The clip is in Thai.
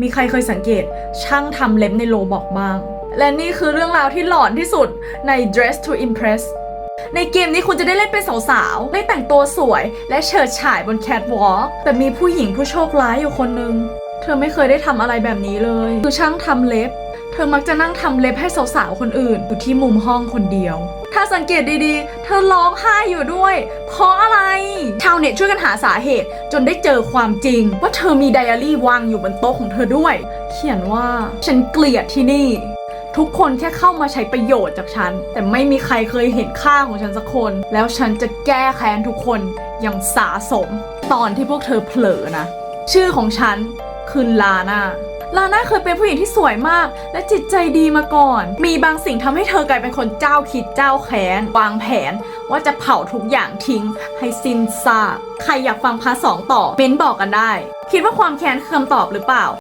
มีใครเคยสังเกตช่างทำเล็บในโลบอกบ้าง และนี่คือเรื่องราวที่หลอนที่สุดใน Dress to Impress ในเกมนี้คุณจะได้เล่นเป็นสาวๆ ได้แต่งตัวสวยและเฉิดฉายบนแคทวอล์กแต่มีผู้หญิงผู้โชคร้ายอยู่คนหนึ่ง เธอไม่เคยได้ทำอะไรแบบนี้เลย คือช่างทำเล็บ เธอมักจะนั่งทำเล็บให้สาวๆ คนอื่นอยู่ที่มุมห้องคนเดียว ถ้าสังเกตดีๆ เธอร้องไห้อยู่ด้วย เพราะอะไร ชาวเน็ตช่วยกันหาสาเหตุ จนได้เจอความจริง ว่าเธอมีไดอารี่วางอยู่บนโต๊ะของเธอด้วย เขียนว่าฉันเกลียดที่นี่ ทุกคนแค่เข้ามาใช้ประโยชน์จากฉัน แต่ไม่มีใครเคยเห็นค่าของฉันสักคน แล้วฉันจะแก้แค้นทุกคนอย่างสาสม ตอนที่พวกเธอเผลอนะ ชื่อของฉันคือลาน่า ลาน่าเคยเป็นผู้หญิงที่สวยมาก และจิตใจดีมาก่อน มีบางสิ่งทำให้เธอกลายเป็นคนเจ้าคิดเจ้าแค้นวางแผนว่าจะเผาทุกอย่างทิ้ง ให้สิ้นซากใครอยากฟังพาร์ทสองต่อเม้นบอกกันได้ คิดว่าความแค้นคือคำตอบหรือเปล่า